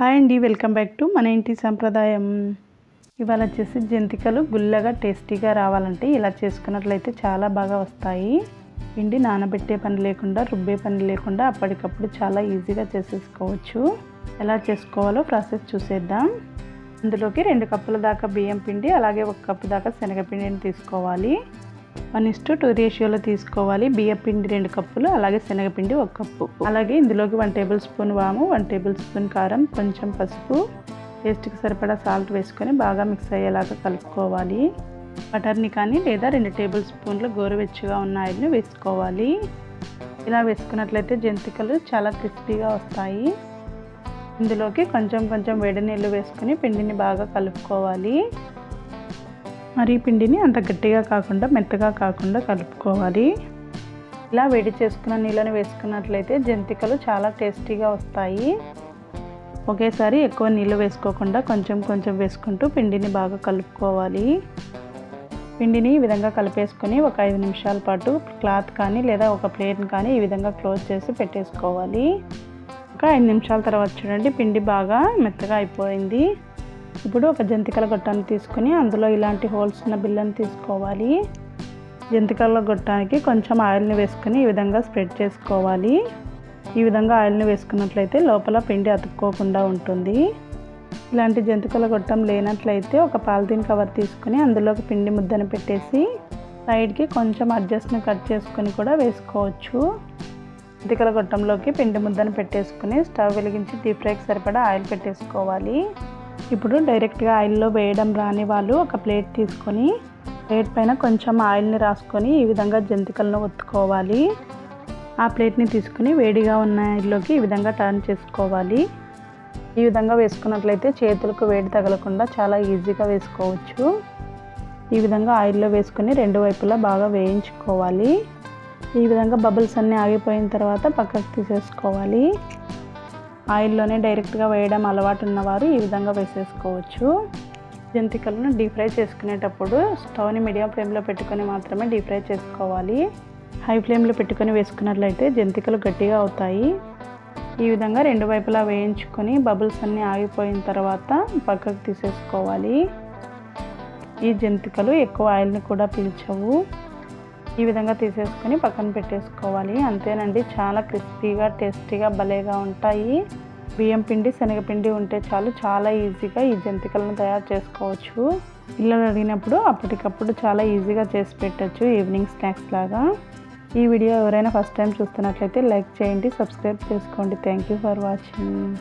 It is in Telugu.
హాయ్ అండి వెల్కమ్ బ్యాక్ టు మన ఇంటి సంప్రదాయం. ఇవాళ వచ్చేసి జంతికలు గుల్లగా టేస్టీగా రావాలంటే ఇలా చేసుకున్నట్లయితే చాలా బాగా వస్తాయి. పిండి నానబెట్టే పని లేకుండా రుబ్బే పని లేకుండా అప్పటికప్పుడు చాలా ఈజీగా చేసేసుకోవచ్చు. ఎలా చేసుకోవాలో ప్రాసెస్ చూసేద్దాం. అందులోకి రెండు కప్పుల దాకా బియ్యం పిండి అలాగే ఒక కప్పు దాకా శనగపిండిని తీసుకోవాలి. వన్ ఇస్ టు టూ రేషియోలో తీసుకోవాలి. బియ్యం పిండి రెండు కప్పులు అలాగే శనగపిండి ఒక కప్పు. అలాగే ఇందులోకి వన్ టేబుల్ స్పూన్ వాము వన్ టేబుల్ స్పూన్ కారం కొంచెం పసుపు టేస్ట్కి సరిపడా సాల్ట్ వేసుకొని బాగా మిక్స్ అయ్యేలాగా కలుపుకోవాలి. బటర్ని కానీ లేదా రెండు టేబుల్ స్పూన్లు గోరువెచ్చగా ఉన్న ఆయిల్ని వేసుకోవాలి. ఇలా వేసుకున్నట్లయితే జంతికలు చాలా క్రిస్పీగా వస్తాయి. ఇందులోకి కొంచెం కొంచెం వేడి నీళ్ళు వేసుకొని పిండిని బాగా కలుపుకోవాలి. మరి పిండిని అంత గట్టిగా కాకుండా మెత్తగా కాకుండా కలుపుకోవాలి. ఇలా వేడి చేసుకున్న నీళ్ళని వేసుకున్నట్లయితే జంతికలు చాలా టేస్టీగా వస్తాయి. ఒకేసారి ఎక్కువ నీళ్ళు వేసుకోకుండా కొంచెం కొంచెం వేసుకుంటూ పిండిని బాగా కలుపుకోవాలి. పిండిని ఈ విధంగా కలిపేసుకొని ఒక ఐదు నిమిషాల పాటు క్లాత్ కానీ లేదా ఒక ప్లేట్ని కానీ ఈ విధంగా క్లోజ్ చేసి పెట్టేసుకోవాలి. ఒక ఐదు నిమిషాల తర్వాత చూడండి పిండి బాగా మెత్తగా అయిపోయింది. ఇప్పుడు ఒక జంతికల గొట్టాన్ని తీసుకొని అందులో ఇలాంటి హోల్స్ ఉన్న బిల్లని తీసుకోవాలి. జంతికల గొట్టానికి కొంచెం ఆయిల్ని వేసుకొని ఈ విధంగా స్ప్రెడ్ చేసుకోవాలి. ఈ విధంగా ఆయిల్ని వేసుకున్నట్లయితే లోపల పిండి అతుక్కోకుండా ఉంటుంది. ఇలాంటి జంతికల గొట్టం లేనట్లయితే ఒక పాలిథీన్ కవర్ తీసుకొని అందులోకి పిండి ముద్దను పెట్టేసి సైడ్కి కొంచెం అడ్జస్ట్ని కట్ చేసుకొని కూడా వేసుకోవచ్చు. జంతికల గొట్టంలోకి పిండి ముద్దను పెట్టేసుకుని స్టవ్ వెలిగించి డీప్ ఫ్రైకి సరిపడా ఆయిల్ పెట్టేసుకోవాలి. ఇప్పుడు డైరెక్ట్గా ఆయిల్లో వేయడం రాని వాళ్ళు ఒక ప్లేట్ తీసుకొని ప్లేట్ పైన కొంచెం ఆయిల్ని రాసుకొని ఈ విధంగా జంతికలను ఒత్తుకోవాలి. ఆ ప్లేట్ని తీసుకుని వేడిగా ఉన్న ఆయిల్లోకి ఈ విధంగా టర్న్ చేసుకోవాలి. ఈ విధంగా వేసుకున్నట్లయితే చేతులకు వేడి తగలకుండా చాలా ఈజీగా వేసుకోవచ్చు. ఈ విధంగా ఆయిల్లో వేసుకొని రెండు వైపులా బాగా వేయించుకోవాలి. ఈ విధంగా బబుల్స్ అన్నీ ఆగిపోయిన తర్వాత పక్కకు తీసేసుకోవాలి. ఆయిల్లోనే డైరెక్ట్గా వేయడం అలవాటు ఉన్నవారు ఈ విధంగా వేసేసుకోవచ్చు. జంతికలను డీప్ ఫ్రై చేసుకునేటప్పుడు స్టవ్ని మీడియం ఫ్లేమ్లో పెట్టుకొని మాత్రమే డీప్ ఫ్రై చేసుకోవాలి. హై ఫ్లేమ్లో పెట్టుకొని వేసుకున్నట్లయితే జంతికలు గట్టిగా అవుతాయి. ఈ విధంగా రెండు వైపులా వేయించుకొని బబుల్స్ అన్నీ ఆగిపోయిన తర్వాత పక్కకు తీసేసుకోవాలి. ఈ జంతికలు ఎక్కువ ఆయిల్ని కూడా పీల్చవు. ఈ విధంగా తీసేసుకొని పక్కన పెట్టేసుకోవాలి. అంతేనండి చాలా క్రిస్పీగా టేస్టీగా భలేగా ఉంటాయి. బియ్యం పిండి శనగపిండి ఉంటే చాలు చాలా ఈజీగా ఈ జంతికలను తయారు చేసుకోవచ్చు. పిల్లలు అడిగినప్పుడు అప్పటికప్పుడు చాలా ఈజీగా చేసి పెట్టచ్చు ఈవినింగ్ స్నాక్స్ లాగా. ఈ వీడియో ఎవరైనా ఫస్ట్ టైం చూస్తున్నట్లయితే లైక్ చేయండి సబ్స్క్రైబ్ చేసుకోండి. Thank you for watching.